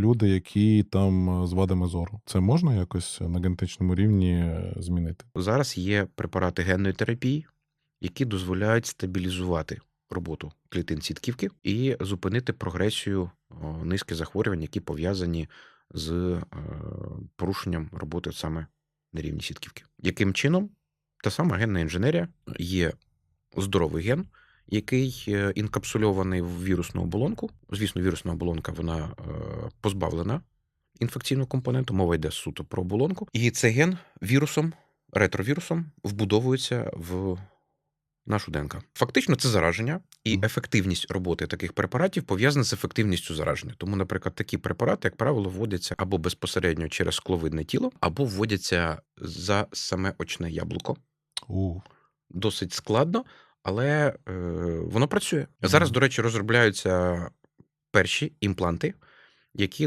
люди, які там е, з вадами зору. Це можна якось на генетичному рівні е, змінити? Зараз є препарати генної терапії, які дозволяють стабілізувати роботу клітин сітківки і зупинити прогресію низки захворювань, які пов'язані з е, порушенням роботи саме на рівні сітківки. Яким чином? Та сама генна інженерія є здоровий ген, який е, інкапсульований в вірусну оболонку. Звісно, вірусна оболонка вона е, позбавлена інфекційного компоненту, мова йде суто про оболонку. І цей ген вірусом, ретровірусом вбудовується в нашу ДНК. Фактично, це зараження, і ефективність роботи таких препаратів пов'язана з ефективністю зараження. Тому, наприклад, такі препарати, як правило, вводяться або безпосередньо через скловидне тіло, або вводяться за саме очне яблуко. У, Досить складно, але е, воно працює. Зараз, до речі, розробляються перші імпланти, які